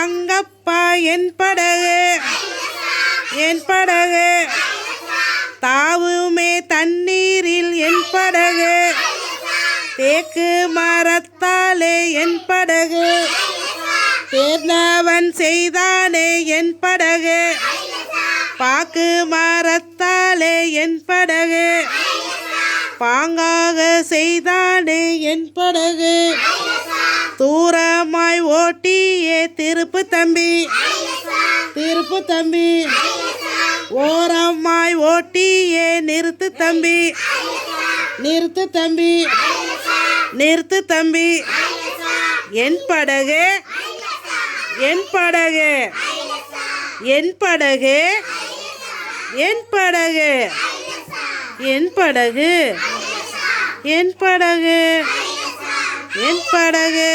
தங்கப்பா என் படகு. என் படகு. தாவுமே தண்ணீரில் என் படகு. தேக்கு மரத்தாலே என் படகு. தேர்ந்தவன் செய்தானே என் படகு. பாக்கு மரத்தாலே என் படகு. பாங்காக செய்தானே என் படகு. தூரமாய் ஓட்டியே திருப்பு தம்பி. திருப்பு தம்பி. ஓரமாய் ஓட்டியே நிறுத்து தம்பி. நிறுத்து தம்பி. நிறுத்து தம்பி. என் படகு. என் படகு. என் படகு. என் படகு. என் படகு. என் படகு. என் படகு.